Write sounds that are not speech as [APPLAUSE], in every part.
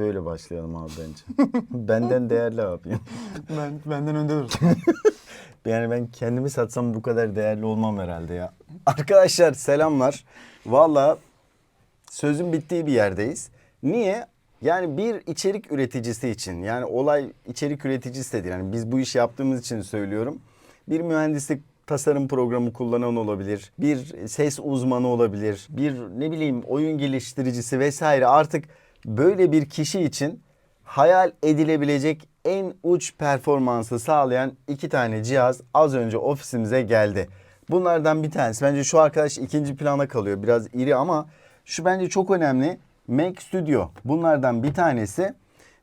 Böyle başlayalım abi bence. [LAUGHS] Benden değerli abiyim. [LAUGHS] Ben benden önde dur. [LAUGHS] Yani ben kendimi satsam bu kadar değerli olmam herhalde ya. Arkadaşlar selamlar. Valla sözün bittiği bir yerdeyiz. Niye? Yani bir içerik üreticisi için yani olay içerik üreticisi de değil. Yani biz bu işi yaptığımız için söylüyorum. Bir mühendislik tasarım programı kullanan olabilir. Bir ses uzmanı olabilir. Bir ne bileyim oyun geliştiricisi vesaire artık böyle bir kişi için hayal edilebilecek en uç performansı sağlayan iki tane cihaz az önce ofisimize geldi. Bunlardan bir tanesi bence şu arkadaş ikinci plana kalıyor. Biraz iri ama şu bence çok önemli. Mac Studio bunlardan bir tanesi.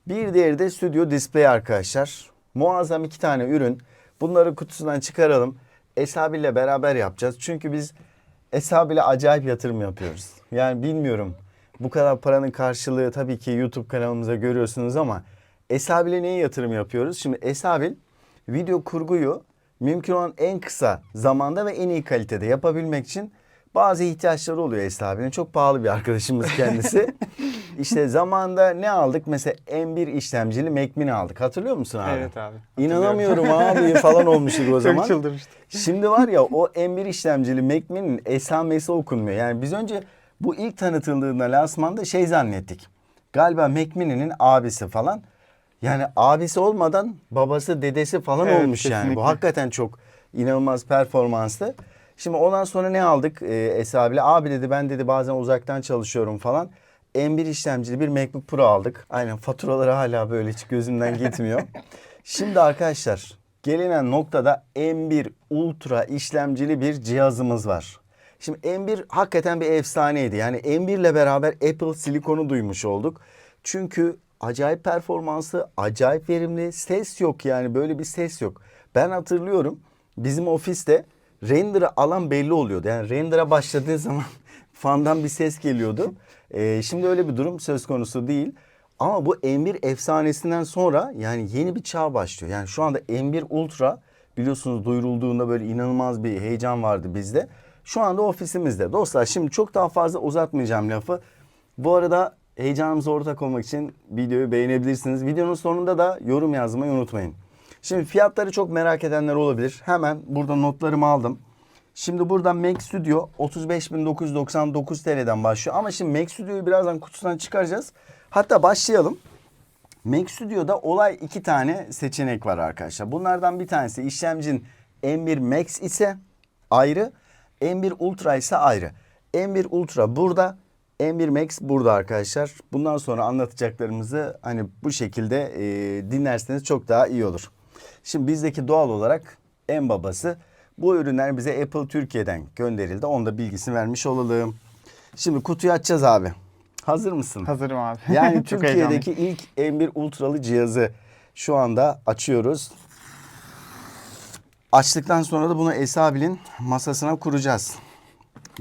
Bir diğeri de Studio Display arkadaşlar. Muazzam iki tane ürün. Bunları kutusundan çıkaralım. Eshab ile beraber yapacağız. Çünkü biz Eshab ile acayip yatırım yapıyoruz. Yani bilmiyorum bu kadar paranın karşılığı tabii ki YouTube kanalımıza görüyorsunuz ama Esabil'e neye yatırım yapıyoruz? Şimdi Esabil video kurguyu mümkün olan en kısa zamanda ve en iyi kalitede yapabilmek için bazı ihtiyaçları oluyor Esabil'in. Çok pahalı bir arkadaşımız kendisi. [LAUGHS] işte zamanda ne aldık? Mesela M1 işlemcili Mac Mini aldık. Hatırlıyor musun abi? Evet abi. İnanamıyorum abi falan olmuştuk o zaman. Çok çıldırmıştım. Şimdi var ya o M1 işlemcili Mac Mini'nin esamesi okunmuyor. Yani biz önce bu ilk tanıtıldığında lansmanda şey zannettik. Galiba Mac Mini'nin abisi falan. Yani abisi olmadan babası dedesi falan Evet, olmuş yani. Bu kesinlikle. hakikaten çok inanılmaz performanslı. Şimdi ondan sonra ne aldık e, Esra abiyle? Abi dedi ben dedi bazen uzaktan çalışıyorum falan. M1 işlemcili bir MacBook Pro aldık. Aynen faturaları hala böyle hiç gözümden [LAUGHS] gitmiyor. Şimdi arkadaşlar gelinen noktada M1 Ultra işlemcili bir cihazımız var. Şimdi M1 hakikaten bir efsaneydi. Yani M1 ile beraber Apple silikonu duymuş olduk. Çünkü acayip performansı, acayip verimli. Ses yok yani böyle bir ses yok. Ben hatırlıyorum bizim ofiste render'ı alan belli oluyordu. Yani render'a başladığı [LAUGHS] zaman fandan bir ses geliyordu. Ee, şimdi öyle bir durum söz konusu değil. Ama bu M1 efsanesinden sonra yani yeni bir çağ başlıyor. Yani şu anda M1 Ultra biliyorsunuz duyurulduğunda böyle inanılmaz bir heyecan vardı bizde. Şu anda ofisimizde. Dostlar şimdi çok daha fazla uzatmayacağım lafı. Bu arada heyecanımıza ortak olmak için videoyu beğenebilirsiniz. Videonun sonunda da yorum yazmayı unutmayın. Şimdi fiyatları çok merak edenler olabilir. Hemen burada notlarımı aldım. Şimdi buradan Mac Studio 35.999 TL'den başlıyor. Ama şimdi Mac Studio'yu birazdan kutusundan çıkaracağız. Hatta başlayalım. Mac Studio'da olay iki tane seçenek var arkadaşlar. Bunlardan bir tanesi işlemcin M1 Max ise ayrı, M1 Ultra ise ayrı. M1 Ultra burada, M1 Max burada arkadaşlar. Bundan sonra anlatacaklarımızı hani bu şekilde e, dinlerseniz çok daha iyi olur. Şimdi bizdeki doğal olarak en babası bu ürünler bize Apple Türkiye'den gönderildi. Onu da bilgisini vermiş olalım. Şimdi kutuyu açacağız abi. Hazır mısın? Hazırım abi. Yani [LAUGHS] Türkiye'deki ilk M1 Ultralı cihazı şu anda açıyoruz. Açtıktan sonra da bunu Esabil'in masasına kuracağız.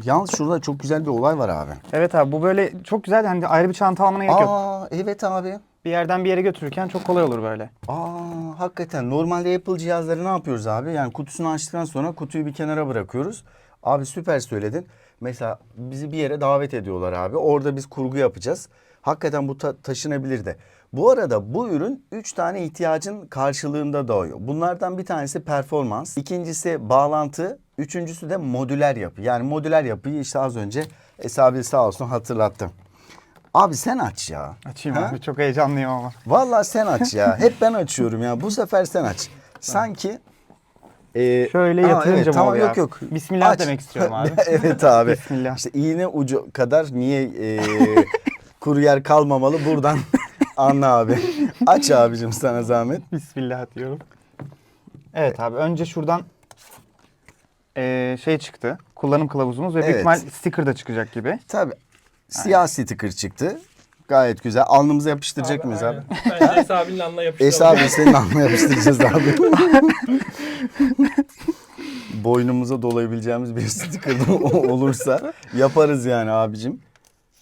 Yalnız şurada çok güzel bir olay var abi. Evet abi bu böyle çok güzel hani ayrı bir çanta almana gerek yok. Aa evet abi. Bir yerden bir yere götürürken çok kolay olur böyle. Aa hakikaten normalde Apple cihazları ne yapıyoruz abi? Yani kutusunu açtıktan sonra kutuyu bir kenara bırakıyoruz. Abi süper söyledin. Mesela bizi bir yere davet ediyorlar abi. Orada biz kurgu yapacağız. Hakikaten bu ta- taşınabilir de. Bu arada bu ürün 3 tane ihtiyacın karşılığında doğuyor. Bunlardan bir tanesi performans, ikincisi bağlantı, üçüncüsü de modüler yapı. Yani modüler yapıyı işte az önce Esabil sağ olsun hatırlattı. Abi sen aç ya. Açayım Ha? abi çok heyecanlıyım ama. Vallahi sen aç ya. [LAUGHS] Hep ben açıyorum ya. Bu sefer sen aç. Sanki e, Şöyle yatırınca evet, tamam yok abi? yok. Bismillah Aç. demek istiyorum [LAUGHS] abi. evet abi. Bismillah. İşte iğne ucu kadar niye e, [LAUGHS] kuru yer kalmamalı buradan anla abi. [LAUGHS] Aç abicim sana zahmet. Bismillah diyorum. Evet abi önce şuradan eee, şey çıktı. Kullanım kılavuzumuz ve büyük Evet. ihtimal sticker da çıkacak gibi. Tabii. Siyah sticker çıktı. Gayet güzel. Alnımıza yapıştıracak mıyız abi? aynen. [LAUGHS] Bence Esabil'in alnına yapıştıralım. Esa abi senin alnına yapıştıracağız abi. [LAUGHS] Boynumuza dolayabileceğimiz bir sticker o- olursa yaparız yani abicim.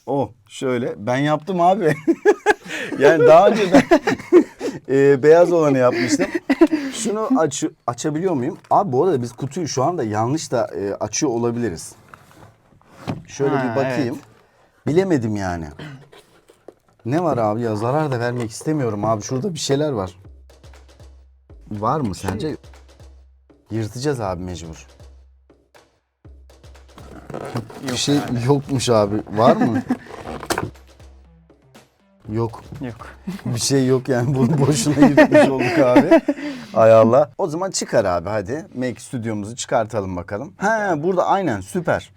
O şöyle ben yaptım abi. Yani daha önce ben e, beyaz olanı yapmıştım. Şunu aç, açabiliyor muyum? Abi bu arada biz kutuyu şu anda yanlış da e, açıyor olabiliriz. Şöyle Ha, bir bakayım. Bilemedim yani. Ne var abi ya zarar da vermek istemiyorum abi. Şurada bir şeyler var. Var mı sence? Yırtacağız abi mecbur. bir şey yokmuş abi. Var mı? [LAUGHS] yok. Yok. Bir şey yok yani. Bunu [LAUGHS] boşuna yırtmış olduk abi. Ay Allah. O zaman çıkar abi hadi. Make stüdyomuzu çıkartalım bakalım. Ha burada aynen süper.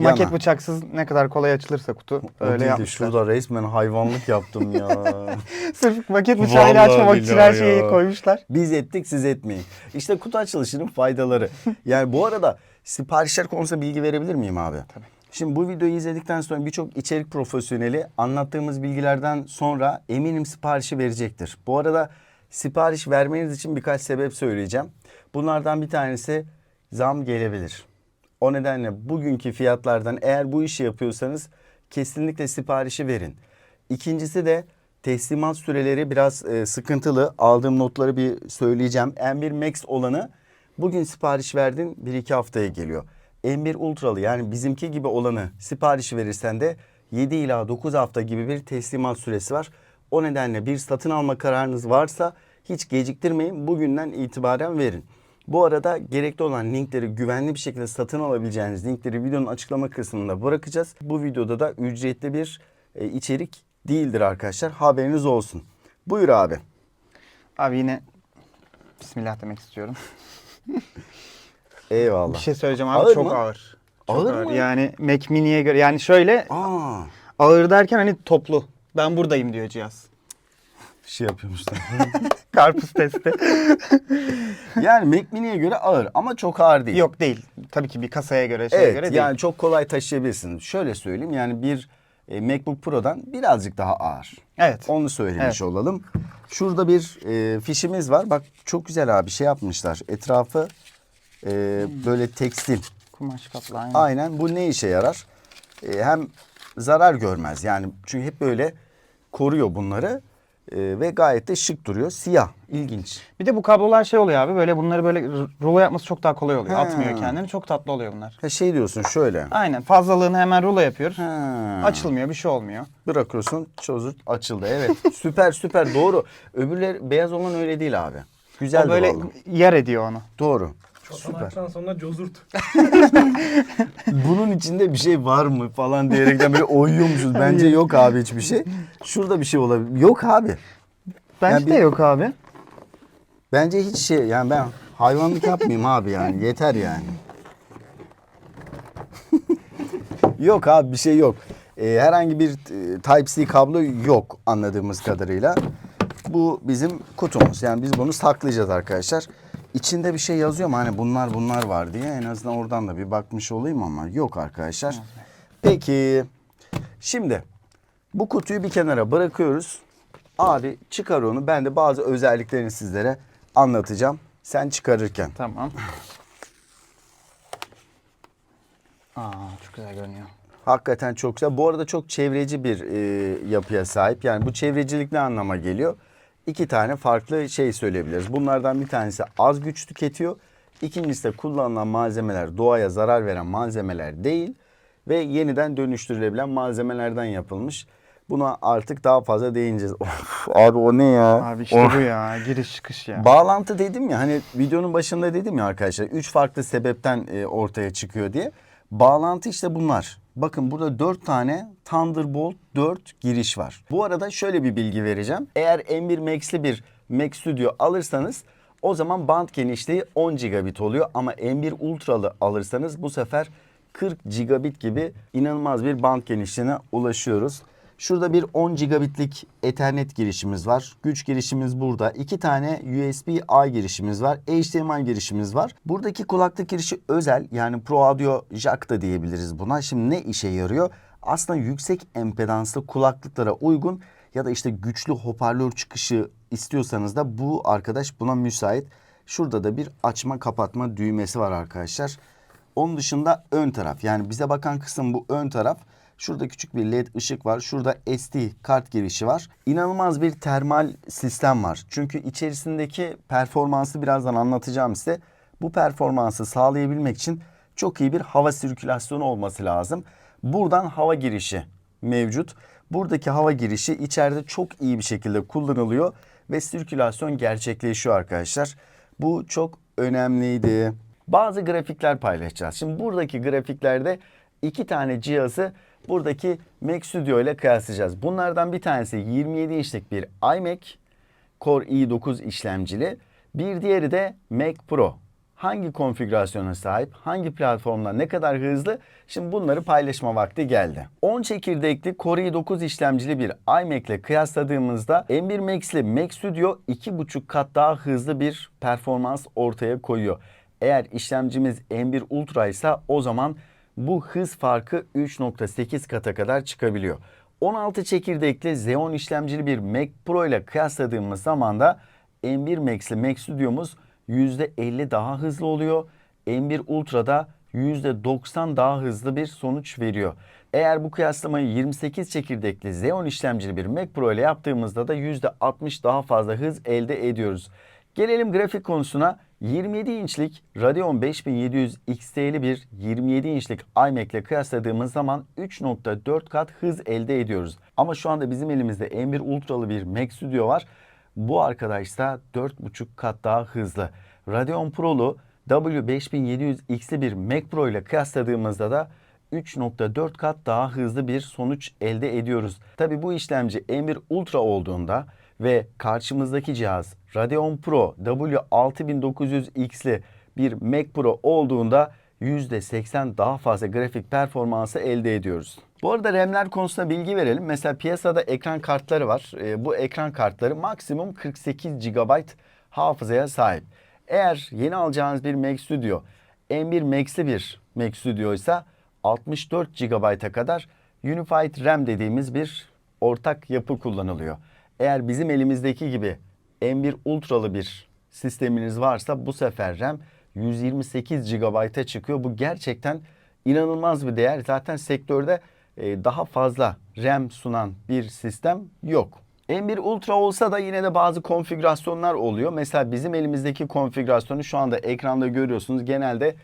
Maket Yana. bıçaksız ne kadar kolay açılırsa kutu O öyle yapmışlar. Şurada resmen hayvanlık yaptım ya. [LAUGHS] Sırf maket bıçağıyla Vallahi açmamak için her şeyi ya. koymuşlar. Biz ettik siz etmeyin. İşte kutu açılışının faydaları. [LAUGHS] Yani bu arada siparişler konusunda bilgi verebilir miyim abi? Tabii. Şimdi bu videoyu izledikten sonra birçok içerik profesyoneli anlattığımız bilgilerden sonra eminim siparişi verecektir. Bu arada sipariş vermeniz için birkaç sebep söyleyeceğim. Bunlardan bir tanesi zam gelebilir. O nedenle bugünkü fiyatlardan eğer bu işi yapıyorsanız kesinlikle siparişi verin. İkincisi de teslimat süreleri biraz e, sıkıntılı. Aldığım notları bir söyleyeceğim. M1 Max olanı bugün sipariş verdin 1-2 haftaya geliyor. M1 Ultralı yani bizimki gibi olanı sipariş verirsen de 7 ila 9 hafta gibi bir teslimat süresi var. O nedenle bir satın alma kararınız varsa hiç geciktirmeyin. Bugünden itibaren verin. Bu arada gerekli olan linkleri güvenli bir şekilde satın alabileceğiniz linkleri videonun açıklama kısmında bırakacağız. Bu videoda da ücretli bir e, içerik değildir arkadaşlar. Haberiniz olsun. Buyur abi. Abi yine Bismillah demek istiyorum. [LAUGHS] Eyvallah. Bir şey söyleyeceğim abi Ağır çok mı? ağır. Çok Ağır mı? Yani Mac Mini'ye göre yani şöyle Aa, ağır derken hani toplu. Ben buradayım diyor cihaz. şey yapıyormuşlar. [LAUGHS] Karpuz testi. [LAUGHS] yani Mac Mini'ye göre ağır ama çok ağır değil. Yok değil. Tabii ki bir kasaya göre şeye Evet göre yani değil. çok kolay taşıyabilirsin. Şöyle söyleyeyim yani bir e, MacBook Pro'dan birazcık daha ağır. Evet. Onu söylemiş Evet. olalım. Şurada bir e, fişimiz var. Bak çok güzel abi şey yapmışlar. Etrafı e, böyle tekstil. Kumaş kaplı aynen. Aynen bu ne işe yarar? E, hem zarar görmez yani çünkü hep böyle koruyor bunları. E, ve gayet de şık duruyor. Siyah. İlginç. Bir de bu kablolar şey oluyor abi böyle bunları böyle rulo yapması çok daha kolay oluyor. Ha. Atmıyor kendini. Çok tatlı oluyor bunlar. Ha, şey diyorsun şöyle. Aynen fazlalığını hemen rulo yapıyoruz. Ha. Açılmıyor bir şey olmuyor. Bırakıyorsun çözür açıldı. Evet [LAUGHS] süper süper doğru. Öbürleri beyaz olan öyle değil abi. Güzel o böyle yer ediyor onu. Doğru. Çotanaktan sonra cozurt. [LAUGHS] Bunun içinde bir şey var mı falan diyerekten böyle oyuyormuşuz. Bence yok abi hiçbir şey. Şurada bir şey olabilir. Yok abi. Bence Yani de bir- yok abi. Bence hiç şey yani ben hayvanlık yapmayayım abi yani. Yeter yani. [LAUGHS] yok abi bir şey yok. Ee, herhangi bir e, Type-C kablo yok anladığımız kadarıyla. Bu bizim kutumuz. Yani biz bunu saklayacağız arkadaşlar. İçinde bir şey yazıyor mu? Hani bunlar bunlar var diye. En azından oradan da bir bakmış olayım ama yok arkadaşlar. Peki. Şimdi bu kutuyu bir kenara bırakıyoruz. Abi çıkar onu. Ben de bazı özelliklerini sizlere anlatacağım. Sen çıkarırken. Tamam. Aa çok güzel görünüyor. Hakikaten çok güzel. Bu arada çok çevreci bir e, yapıya sahip. Yani bu çevrecilik ne anlama geliyor? İki tane farklı şey söyleyebiliriz. Bunlardan bir tanesi az güç tüketiyor. İkincisi de kullanılan malzemeler doğaya zarar veren malzemeler değil ve yeniden dönüştürülebilen malzemelerden yapılmış. Buna artık daha fazla değineceğiz. [LAUGHS] Of, abi o ne ya? Abi işte Oh. bu ya giriş çıkış ya. Bağlantı dedim ya hani videonun başında dedim ya arkadaşlar. Üç farklı sebepten e, ortaya çıkıyor diye. Bağlantı işte bunlar. Bakın burada dört tane Thunderbolt 4 giriş var. Bu arada şöyle bir bilgi vereceğim. Eğer M1 Max'li bir Mac Studio alırsanız o zaman band genişliği 10 gigabit oluyor. Ama M1 Ultra'lı alırsanız bu sefer 40 gigabit gibi inanılmaz bir band genişliğine ulaşıyoruz. Şurada bir 10 gigabitlik Ethernet girişimiz var. Güç girişimiz burada. İki tane USB-A girişimiz var. HDMI girişimiz var. Buradaki kulaklık girişi özel. Yani Pro Audio Jack da diyebiliriz buna. Şimdi ne işe yarıyor? Aslında yüksek empedanslı kulaklıklara uygun ya da işte güçlü hoparlör çıkışı istiyorsanız da bu arkadaş buna müsait. Şurada da bir açma kapatma düğmesi var arkadaşlar. Onun dışında ön taraf yani bize bakan kısım bu ön taraf. Şurada küçük bir led ışık var. Şurada SD kart girişi var. İnanılmaz bir termal sistem var. Çünkü içerisindeki performansı birazdan anlatacağım size. Bu performansı sağlayabilmek için çok iyi bir hava sirkülasyonu olması lazım. Buradan hava girişi mevcut. Buradaki hava girişi içeride çok iyi bir şekilde kullanılıyor ve sirkülasyon gerçekleşiyor arkadaşlar. Bu çok önemliydi. Bazı grafikler paylaşacağız. Şimdi buradaki grafiklerde iki tane cihazı buradaki Mac Studio ile kıyaslayacağız. Bunlardan bir tanesi 27 inçlik bir iMac Core i9 işlemcili. Bir diğeri de Mac Pro. Hangi konfigürasyona sahip, hangi platformda ne kadar hızlı? Şimdi bunları paylaşma vakti geldi. 10 çekirdekli Core i9 işlemcili bir iMac ile kıyasladığımızda M1 Max ile Mac Studio 2,5 kat daha hızlı bir performans ortaya koyuyor. Eğer işlemcimiz M1 Ultra ise o zaman bu hız farkı 3.8 kata kadar çıkabiliyor. 16 çekirdekli Xeon işlemcili bir Mac Pro ile kıyasladığımız zaman da M1 Max ile Mac Studio'muz %50 daha hızlı oluyor. M1 Ultra'da %90 daha hızlı bir sonuç veriyor. Eğer bu kıyaslamayı 28 çekirdekli Xeon işlemcili bir Mac Pro ile yaptığımızda da %60 daha fazla hız elde ediyoruz. Gelelim grafik konusuna. 27 inçlik Radeon 5700 XT'li bir 27 inçlik iMac ile kıyasladığımız zaman 3.4 kat hız elde ediyoruz. Ama şu anda bizim elimizde M1 Ultra'lı bir Mac Studio var. Bu arkadaş ise 4.5 kat daha hızlı. Radeon Pro'lu W5700X'li bir Mac Pro ile kıyasladığımızda da 3.4 kat daha hızlı bir sonuç elde ediyoruz. Tabi bu işlemci M1 Ultra olduğunda ve karşımızdaki cihaz Radeon Pro W6900X'li bir Mac Pro olduğunda %80 daha fazla grafik performansı elde ediyoruz. Bu arada RAM'ler konusunda bilgi verelim. Mesela piyasada ekran kartları var. Ee, bu ekran kartları maksimum 48 GB hafızaya sahip. Eğer yeni alacağınız bir Mac Studio M1 Max'li bir Mac Studio ise 64 GB'a kadar Unified RAM dediğimiz bir ortak yapı kullanılıyor. Eğer bizim elimizdeki gibi M1 Ultra'lı bir sisteminiz varsa bu sefer RAM 128 GB'a çıkıyor. Bu gerçekten inanılmaz bir değer. Zaten sektörde e, daha fazla RAM sunan bir sistem yok. M1 Ultra olsa da yine de bazı konfigürasyonlar oluyor. Mesela bizim elimizdeki konfigürasyonu şu anda ekranda görüyorsunuz. Genelde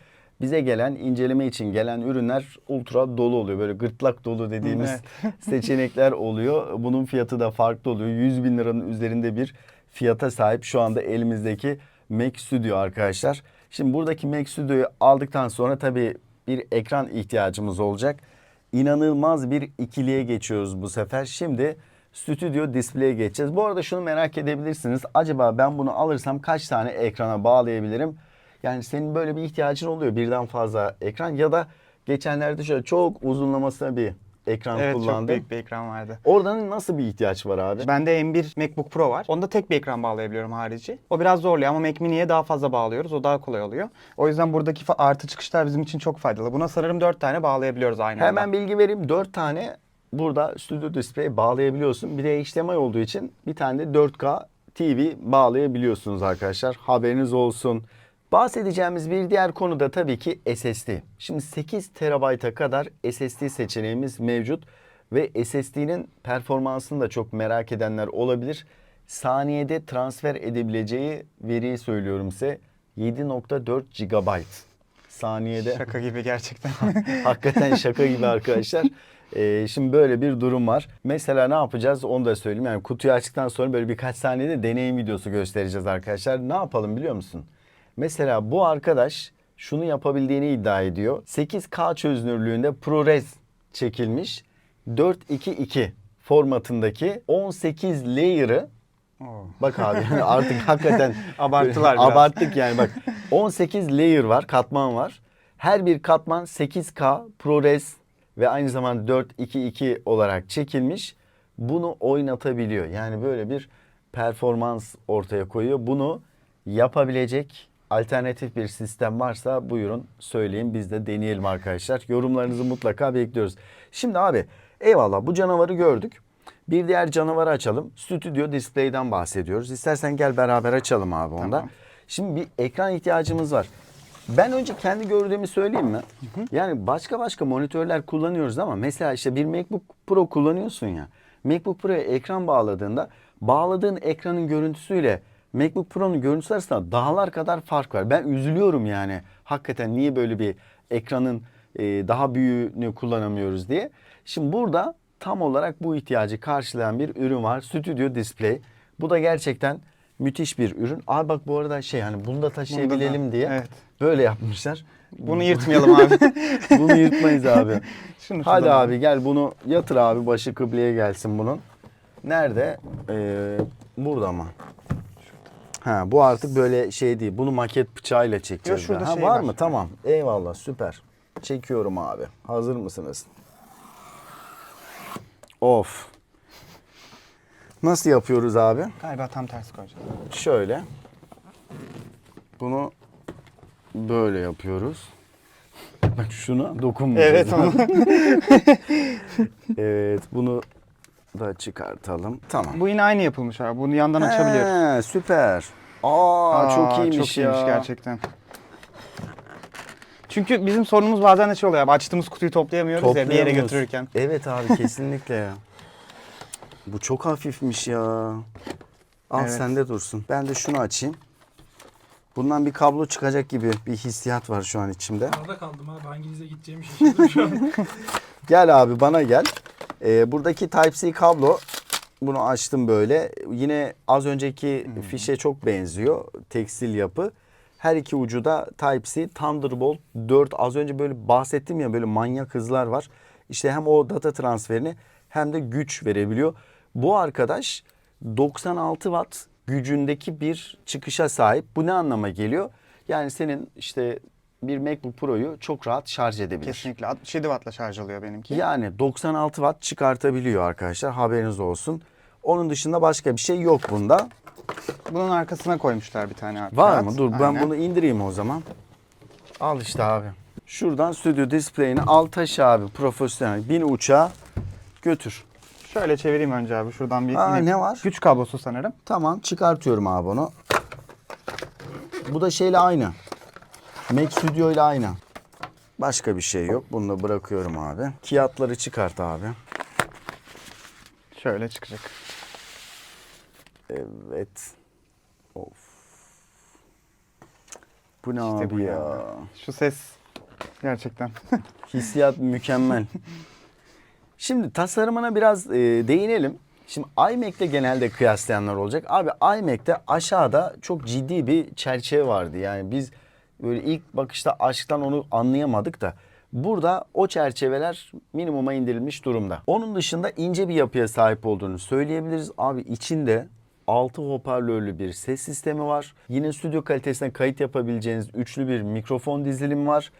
bize gelen inceleme için gelen ürünler ultra dolu oluyor. Böyle gırtlak dolu dediğimiz [LAUGHS] seçenekler oluyor. Bunun fiyatı da farklı oluyor. 100 bin liranın üzerinde bir fiyata sahip şu anda elimizdeki Mac Studio arkadaşlar. Şimdi buradaki Mac Studio'yu aldıktan sonra tabii bir ekran ihtiyacımız olacak. İnanılmaz bir ikiliye geçiyoruz bu sefer. Şimdi Studio Display'e geçeceğiz. Bu arada şunu merak edebilirsiniz. Acaba ben bunu alırsam kaç tane ekrana bağlayabilirim? Yani senin böyle bir ihtiyacın oluyor birden fazla ekran ya da geçenlerde şöyle çok uzunlamasına bir ekran Evet çok kullandım. büyük bir ekran vardı. Oradan nasıl bir ihtiyaç var abi? Bende M1 MacBook Pro var. Onda tek bir ekran bağlayabiliyorum harici. O biraz zorluyor ama Mac Mini'ye daha fazla bağlıyoruz. O daha kolay oluyor. O yüzden buradaki artı çıkışlar bizim için çok faydalı. Buna sanırım 4 tane bağlayabiliyoruz aynı anda. Hemen bilgi vereyim. 4 tane burada Studio Display bağlayabiliyorsun. Bir de HDMI olduğu için bir tane de 4K TV bağlayabiliyorsunuz arkadaşlar. Haberiniz olsun. Bahsedeceğimiz bir diğer konu da tabii ki SSD. Şimdi 8 TB'a kadar SSD seçeneğimiz mevcut ve SSD'nin performansını da çok merak edenler olabilir. Saniyede transfer edebileceği veriyi söylüyorum size. 7.4 GB saniyede. Şaka gibi gerçekten. [LAUGHS] Hakikaten şaka gibi arkadaşlar. [LAUGHS] Ee, şimdi böyle bir durum var. Mesela ne yapacağız onu da söyleyeyim. Yani kutuyu açtıktan sonra böyle birkaç saniyede deneyim videosu göstereceğiz arkadaşlar. Ne yapalım biliyor musun? Mesela bu arkadaş şunu yapabildiğini iddia ediyor. 8K çözünürlüğünde ProRes çekilmiş 422 formatındaki 18 layer'ı Bak abi artık hakikaten [LAUGHS] Abarttılar biraz. Abarttık yani bak. 18 layer var, katman var. Her bir katman 8K ProRes ve aynı zamanda 422 olarak çekilmiş. Bunu oynatabiliyor. Yani böyle bir performans ortaya koyuyor. Bunu yapabilecek alternatif bir sistem varsa buyurun söyleyin biz de deneyelim arkadaşlar. Yorumlarınızı mutlaka bekliyoruz. Şimdi abi eyvallah bu canavarı gördük. Bir diğer canavarı açalım. Stüdyo Display'den bahsediyoruz. İstersen gel beraber açalım abi onda. Tamam. Şimdi bir ekran ihtiyacımız var. Ben önce kendi gördüğümü söyleyeyim mi? Yani başka başka monitörler kullanıyoruz ama mesela işte bir MacBook Pro kullanıyorsun ya. MacBook Pro'ya ekran bağladığında bağladığın ekranın görüntüsüyle MacBook Pro'nun görüntüsü arasında dağlar kadar fark var. Ben üzülüyorum yani. Hakikaten niye böyle bir ekranın e, daha büyüğünü kullanamıyoruz diye. Şimdi burada tam olarak bu ihtiyacı karşılayan bir ürün var. Stüdyo Display. Bu da gerçekten müthiş bir ürün. Abi bak bu arada şey hani bunu da taşıyabilelim Bunda da, diye evet. böyle yapmışlar. Bunu yırtmayalım abi. [LAUGHS] Bunu yırtmayız abi. [LAUGHS] Şunu Hadi şuradan abi gel bunu yatır abi başı kıbleye gelsin bunun. Nerede? Ee, burada mı? Ha bu artık böyle şey değil. Bunu maket bıçağıyla çekeceğiz. Yok, şurada ha, şey var var. mı? Tamam. Eyvallah süper. Çekiyorum abi. Hazır mısınız? Of. Nasıl yapıyoruz abi? Galiba tam tersi koyacağız. Şöyle. Bunu böyle yapıyoruz. Bak şuna dokunmayacağız. Evet. [LAUGHS] Evet bunu da çıkartalım. Tamam. Bu yine aynı yapılmış abi. Bunu yandan açabiliyoruz. He, süper. Aa, çok Aa, iyiymiş çok ya. iyiymiş gerçekten. Çünkü bizim sorunumuz bazen de şey oluyor abi. Açtığımız kutuyu toplayamıyoruz ya bir yere Toplayamıyoruz. götürürken. Evet abi kesinlikle ya. [LAUGHS] Bu çok hafifmiş ya. Al Evet. sende dursun. Ben de şunu açayım. Bundan bir kablo çıkacak gibi bir hissiyat var şu an içimde. Arada kaldım abi. Hanginize gideceğimi şaşırdım şu an. [LAUGHS] Gel abi bana gel. Ee, buradaki Type-C kablo bunu açtım böyle. Yine az önceki fişe çok benziyor. Tekstil yapı. Her iki ucu da Type-C Thunderbolt 4. Az önce böyle bahsettim ya böyle manyak hızlar var. İşte hem o data transferini hem de güç verebiliyor. Bu arkadaş 96 watt gücündeki bir çıkışa sahip. Bu ne anlama geliyor? Yani senin işte bir MacBook Pro'yu çok rahat şarj edebilir. Kesinlikle. 67 wattla şarj oluyor benimki. Yani 96 watt çıkartabiliyor arkadaşlar haberiniz olsun. Onun dışında başka bir şey yok bunda. Bunun arkasına koymuşlar bir tane abi. Var mı? Dur ben Aynen. bunu indireyim o zaman. Al işte abi. Şuradan stüdyo display'ini al taşı abi profesyonel. Bin uçağa götür. Şöyle çevireyim önce abi. Şuradan bir Aa, yine ne var? güç kablosu sanırım. Tamam çıkartıyorum abi onu. Bu da şeyle aynı. Mac Studio ile aynı. Başka bir şey yok. Bunu da bırakıyorum abi. Kağıtları çıkart abi. Şöyle çıkacak. Evet. Of. Bu ne İşte abi bu ya? ya. Şu ses gerçekten. [LAUGHS] Hissiyat mükemmel. Şimdi tasarımına biraz e, değinelim. Şimdi iMac'te genelde kıyaslayanlar olacak. Abi iMac'te aşağıda çok ciddi bir çerçeve vardı. Yani biz böyle ilk bakışta aşktan onu anlayamadık da. Burada o çerçeveler minimuma indirilmiş durumda. Onun dışında ince bir yapıya sahip olduğunu söyleyebiliriz. Abi içinde 6 hoparlörlü bir ses sistemi var. Yine stüdyo kalitesine kayıt yapabileceğiniz üçlü bir mikrofon dizilimi var.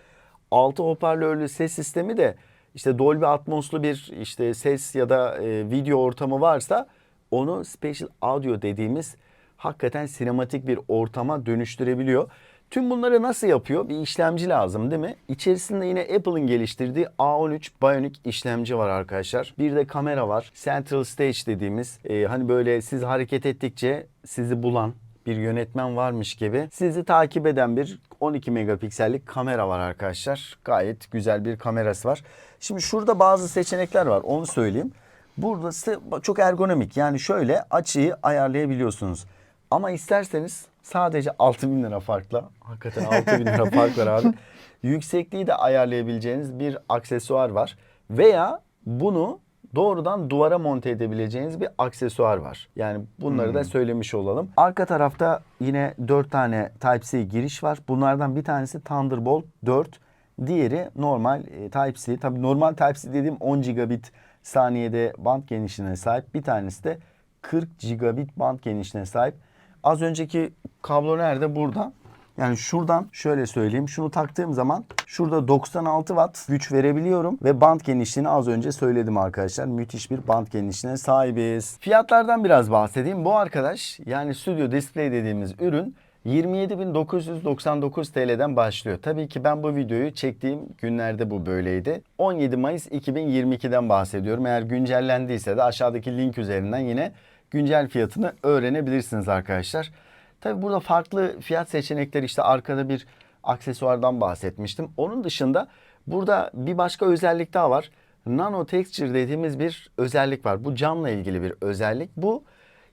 6 hoparlörlü ses sistemi de işte Dolby Atmos'lu bir işte ses ya da e, video ortamı varsa onu Spatial Audio dediğimiz hakikaten sinematik bir ortama dönüştürebiliyor. Tüm bunları nasıl yapıyor? Bir işlemci lazım değil mi? İçerisinde yine Apple'ın geliştirdiği A13 Bionic işlemci var arkadaşlar. Bir de kamera var. Central Stage dediğimiz e, hani böyle siz hareket ettikçe sizi bulan bir yönetmen varmış gibi sizi takip eden bir 12 megapiksellik kamera var arkadaşlar. Gayet güzel bir kamerası var. Şimdi şurada bazı seçenekler var onu söyleyeyim. Burası çok ergonomik yani şöyle açıyı ayarlayabiliyorsunuz. Ama isterseniz sadece 6000 lira farkla hakikaten 6000 lira fark var abi. [LAUGHS] Yüksekliği de ayarlayabileceğiniz bir aksesuar var. Veya bunu doğrudan duvara monte edebileceğiniz bir aksesuar var. Yani bunları da söylemiş olalım. Arka tarafta yine 4 tane Type-C giriş var. Bunlardan bir tanesi Thunderbolt 4. Diğeri normal e, Type-C. Tabii normal Type-C dediğim 10 gigabit saniyede band genişliğine sahip. Bir tanesi de 40 gigabit band genişliğine sahip. Az önceki kablo nerede? Burada. Yani şuradan şöyle söyleyeyim. Şunu taktığım zaman şurada 96 watt güç verebiliyorum. Ve band genişliğini az önce söyledim arkadaşlar. Müthiş bir band genişliğine sahibiz. Fiyatlardan biraz bahsedeyim. Bu arkadaş yani Studio Display dediğimiz ürün 27.999 TL'den başlıyor. Tabii ki ben bu videoyu çektiğim günlerde bu böyleydi. 17 Mayıs 2022'den bahsediyorum. Eğer güncellendiyse de aşağıdaki link üzerinden yine güncel fiyatını öğrenebilirsiniz arkadaşlar. Tabii burada farklı fiyat seçenekleri işte arkada bir aksesuardan bahsetmiştim. Onun dışında burada bir başka özellik daha var. Nano Texture dediğimiz bir özellik var. Bu camla ilgili bir özellik. Bu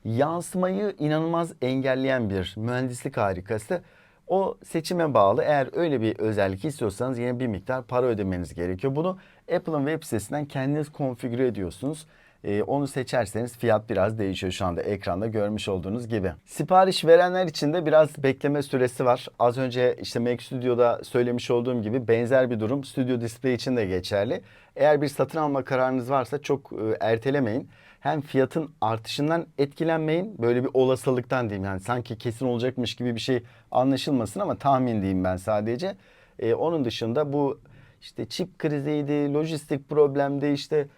yansımayı inanılmaz engelleyen bir mühendislik harikası. O seçime bağlı. Eğer öyle bir özellik istiyorsanız yine bir miktar para ödemeniz gerekiyor. Bunu Apple'ın web sitesinden kendiniz konfigüre ediyorsunuz. Ee, onu seçerseniz fiyat biraz değişiyor şu anda ekranda görmüş olduğunuz gibi. Sipariş verenler için de biraz bekleme süresi var. Az önce işte Mac Studio'da söylemiş olduğum gibi benzer bir durum Studio Display için de geçerli. Eğer bir satın alma kararınız varsa çok e, ertelemeyin. Hem fiyatın artışından etkilenmeyin. Böyle bir olasılıktan diyeyim yani sanki kesin olacakmış gibi bir şey anlaşılmasın ama tahmin diyeyim ben sadece. Ee, onun dışında bu işte çip kriziydi, lojistik problemdi işte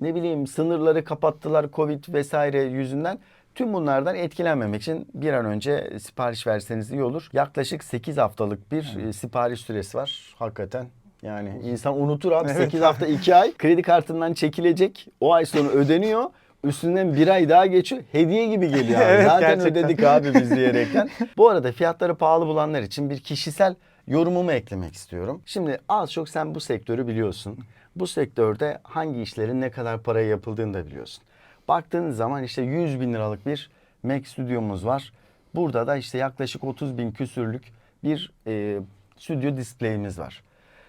ne bileyim sınırları kapattılar Covid vesaire yüzünden. Tüm bunlardan etkilenmemek için bir an önce sipariş verseniz iyi olur. Yaklaşık 8 haftalık bir e, sipariş süresi var. Hakikaten yani insan unutur abi 8 hafta 2 ay kredi kartından çekilecek. O ay sonu ödeniyor. Üstünden bir ay daha geçiyor. Hediye gibi geliyor abi. [LAUGHS] Evet, Zaten gerçekten. ödedik abi biz diyerekten. Bu arada fiyatları pahalı bulanlar için bir kişisel yorumumu eklemek istiyorum. Şimdi az çok sen bu sektörü biliyorsun. Bu sektörde hangi işlerin ne kadar paraya yapıldığını da biliyorsun. Baktığınız zaman işte 100 bin liralık bir Mac stüdyomuz var. Burada da işte yaklaşık 30 bin küsürlük bir e, stüdyo display'imiz var.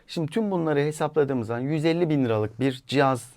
Şimdi tüm bunları hesapladığımız zaman 150 bin liralık bir cihaz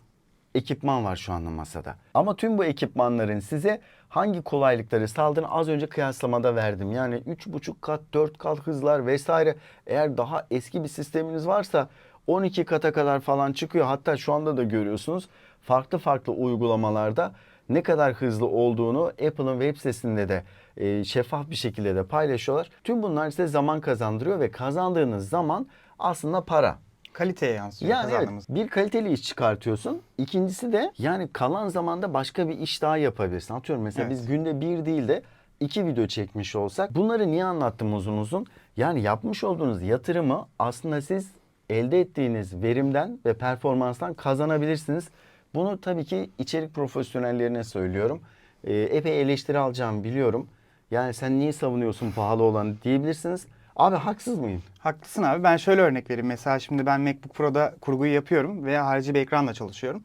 ekipman var şu anda masada. Ama tüm bu ekipmanların size hangi kolaylıkları sağladığını az önce kıyaslamada verdim. Yani 3,5 kat, 4 kat hızlar vesaire. Eğer daha eski bir sisteminiz varsa 12 kata kadar falan çıkıyor. Hatta şu anda da görüyorsunuz farklı farklı uygulamalarda ne kadar hızlı olduğunu Apple'ın web sitesinde de e, şeffaf bir şekilde de paylaşıyorlar. Tüm bunlar size zaman kazandırıyor ve kazandığınız zaman aslında para. Kaliteye yansıyor Yani evet, bir kaliteli iş çıkartıyorsun. İkincisi de yani kalan zamanda başka bir iş daha yapabilirsin. Atıyorum mesela Evet. biz günde bir değil de iki video çekmiş olsak. Bunları niye anlattım uzun uzun? Yani yapmış olduğunuz yatırımı aslında siz elde ettiğiniz verimden ve performanstan kazanabilirsiniz. Bunu tabii ki içerik profesyonellerine söylüyorum. Ee, epey eleştiri alacağımı biliyorum. Yani sen niye savunuyorsun pahalı olanı diyebilirsiniz. Abi haksız mıyım? Haklısın abi. Ben şöyle örnek vereyim. Mesela şimdi ben MacBook Pro'da kurguyu yapıyorum ve harici bir ekranla çalışıyorum.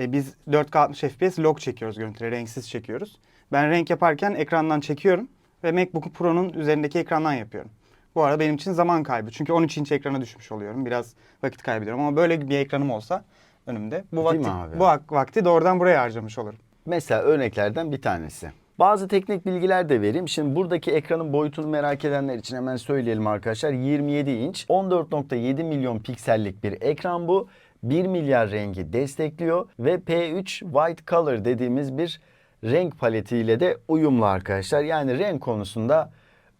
E, biz 4K 60 FPS log çekiyoruz görüntüleri, renksiz çekiyoruz. Ben renk yaparken ekrandan çekiyorum ve MacBook Pro'nun üzerindeki ekrandan yapıyorum. Bu arada benim için zaman kaybı. Çünkü 13 inç ekrana düşmüş oluyorum. Biraz vakit kaybediyorum ama böyle bir ekranım olsa önümde bu Değil vakti, mi abi? bu vak- vakti doğrudan buraya harcamış olurum. Mesela örneklerden bir tanesi. Bazı teknik bilgiler de vereyim. Şimdi buradaki ekranın boyutunu merak edenler için hemen söyleyelim arkadaşlar. 27 inç, 14.7 milyon piksellik bir ekran bu. 1 milyar rengi destekliyor ve P3 White Color dediğimiz bir renk paletiyle de uyumlu arkadaşlar. Yani renk konusunda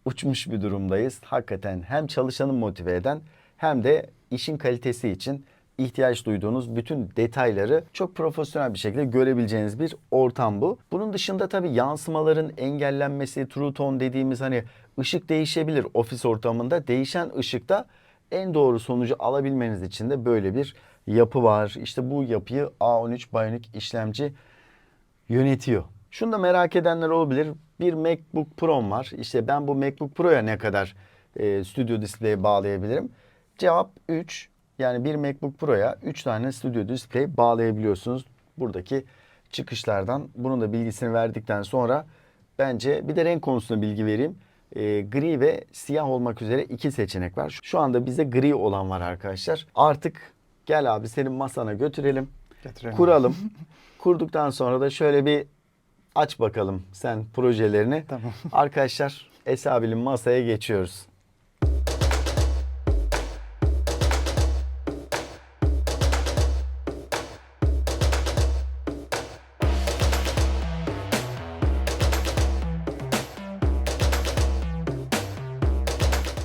uçmuş bir durumdayız. Hakikaten hem çalışanı motive eden hem de işin kalitesi için ihtiyaç duyduğunuz bütün detayları çok profesyonel bir şekilde görebileceğiniz bir ortam bu. Bunun dışında tabii yansımaların engellenmesi, true tone dediğimiz hani ışık değişebilir ofis ortamında. Değişen ışıkta en doğru sonucu alabilmeniz için de böyle bir yapı var. İşte bu yapıyı A13 Bionic işlemci yönetiyor. Şunu da merak edenler olabilir. Bir MacBook Pro'm var. İşte ben bu MacBook Pro'ya ne kadar e, Studio Display bağlayabilirim? Cevap 3. Yani bir MacBook Pro'ya 3 tane Studio Display bağlayabiliyorsunuz. Buradaki çıkışlardan bunun da bilgisini verdikten sonra bence bir de renk konusunda bilgi vereyim. E, gri ve siyah olmak üzere iki seçenek var. Şu anda bize gri olan var arkadaşlar. Artık gel abi senin masana götürelim. Getirelim. Kuralım. Kurduktan sonra da şöyle bir aç bakalım sen projelerini. Tamam. Arkadaşlar Esabil'in masaya geçiyoruz.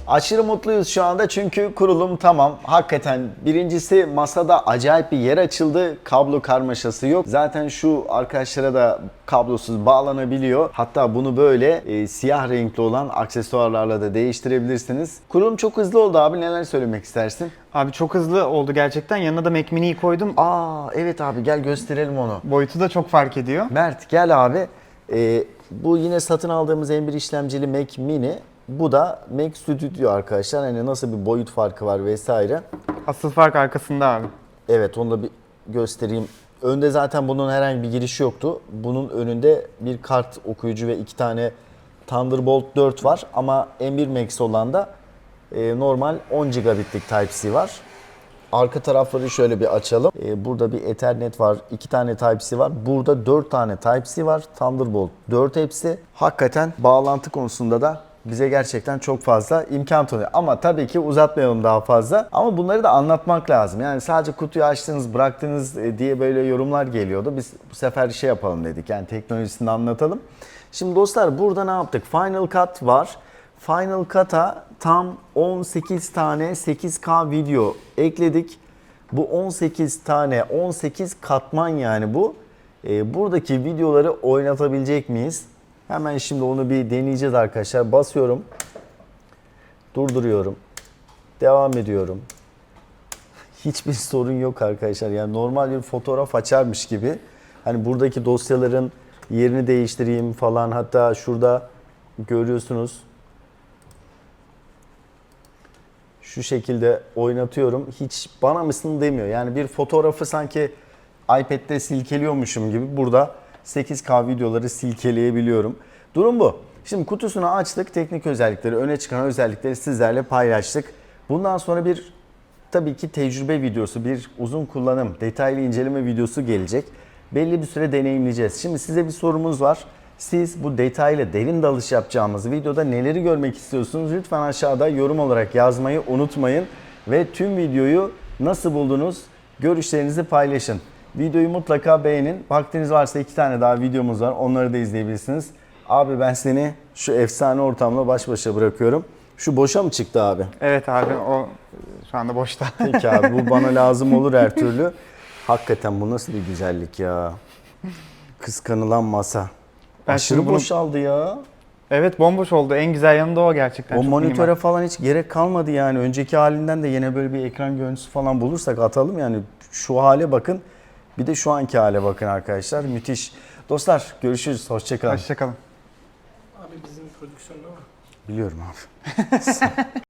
Aşırı mutluyuz şu anda çünkü kurulum tamam. Hakikaten birincisi masada acayip bir yer açıldı. Kablo karmaşası yok. Zaten şu arkadaşlara da kablosuz bağlanabiliyor. Hatta bunu böyle e, siyah renkli olan aksesuarlarla da değiştirebilirsiniz. Kurulum çok hızlı oldu abi. Neler söylemek istersin? Abi çok hızlı oldu gerçekten. Yanına da Mac Mini'yi koydum. Aa evet abi gel gösterelim onu. Boyutu da çok fark ediyor. Mert gel abi. Ee, bu yine satın aldığımız M1 işlemcili Mac Mini. Bu da Mac Studio arkadaşlar. Hani nasıl bir boyut farkı var vesaire. Asıl fark arkasında abi. Evet onu da bir göstereyim. Önde zaten bunun herhangi bir girişi yoktu. Bunun önünde bir kart okuyucu ve iki tane Thunderbolt 4 var. Ama M1 Max olan da e, normal 10 gigabitlik Type-C var. Arka tarafları şöyle bir açalım. Ee, burada bir Ethernet var. iki tane Type-C var. Burada dört tane Type-C var. Thunderbolt 4 hepsi. Hakikaten bağlantı konusunda da bize gerçekten çok fazla imkan tanıyor. Ama tabii ki uzatmayalım daha fazla. Ama bunları da anlatmak lazım. Yani sadece kutuyu açtınız, bıraktınız e, diye böyle yorumlar geliyordu. Biz bu sefer şey yapalım dedik. Yani teknolojisini anlatalım. Şimdi dostlar burada ne yaptık? Final Cut var. Final Cut'a tam 18 tane 8K video ekledik. Bu 18 tane 18 katman yani bu. Ee, buradaki videoları oynatabilecek miyiz? Hemen şimdi onu bir deneyeceğiz arkadaşlar. Basıyorum. Durduruyorum. Devam ediyorum. Hiçbir [LAUGHS] sorun yok arkadaşlar. Yani normal bir fotoğraf açarmış gibi. Hani buradaki dosyaların yerini değiştireyim falan. Hatta şurada görüyorsunuz. Şu şekilde oynatıyorum. Hiç bana mısın demiyor. Yani bir fotoğrafı sanki iPad'de silkeliyormuşum gibi burada 8K videoları silkeleyebiliyorum. Durum bu. Şimdi kutusunu açtık. Teknik özellikleri, öne çıkan özellikleri sizlerle paylaştık. Bundan sonra bir tabii ki tecrübe videosu, bir uzun kullanım, detaylı inceleme videosu gelecek. Belli bir süre deneyimleyeceğiz. Şimdi size bir sorumuz var. Siz bu detaylı derin dalış yapacağımız videoda neleri görmek istiyorsunuz? Lütfen aşağıda yorum olarak yazmayı unutmayın. Ve tüm videoyu nasıl buldunuz? Görüşlerinizi paylaşın. Videoyu mutlaka beğenin. Vaktiniz varsa iki tane daha videomuz var. Onları da izleyebilirsiniz. Abi ben seni şu efsane ortamla baş başa bırakıyorum. Şu boşa mı çıktı abi? Evet abi o şu anda boşta. Peki abi bu bana [LAUGHS] lazım olur her türlü. Hakikaten bu nasıl bir güzellik ya. Kıskanılan masa. Ben Aşırı bunu- boşaldı ya. evet bomboş oldu. En güzel yanı da o gerçekten. O Çok monitöre minimal. falan hiç gerek kalmadı yani. Önceki halinden de yine böyle bir ekran görüntüsü falan bulursak atalım yani. Şu hale bakın. Bir de şu anki hale bakın arkadaşlar. Müthiş. Dostlar görüşürüz. Hoşçakalın. Hoşçakalın. Abi bizim prodüksiyon ama. Biliyorum abi. [LAUGHS]